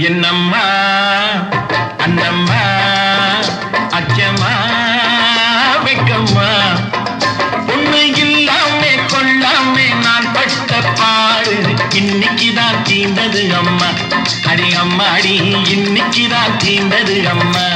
என்னம்மா அண்ணம்மா அச்சம்மா வெக்கம்மா. பொண்ணு இல்லாமே கொள்ளாமே நான் பட்ட பாடு இன்னைக்குதான் தீண்டது அம்மா. அடி அம்மாடி இன்னைக்குதான் தீண்டது அம்மா.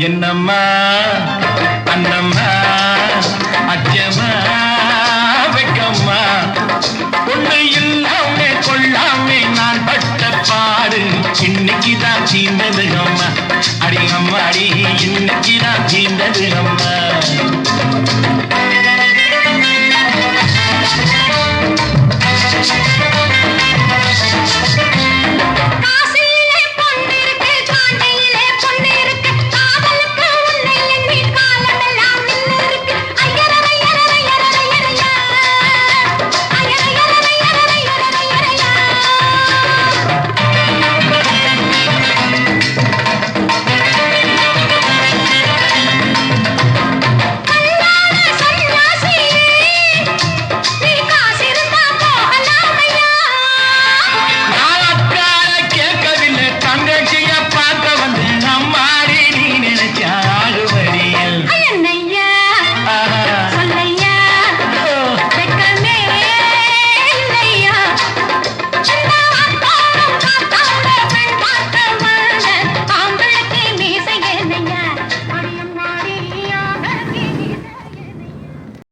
என்னம்மா? அண்ணம்மா? அச்சம்மா வெக்கம்மா? பொண்ணு இல்லாமே கொள்ளாமே நான் பட்ட பாடு. இன்னைக்கு தான் சீந்தது அம்மா. அடி அம்மா அடி இன்னைக்கு தான் சீந்தது அம்மா.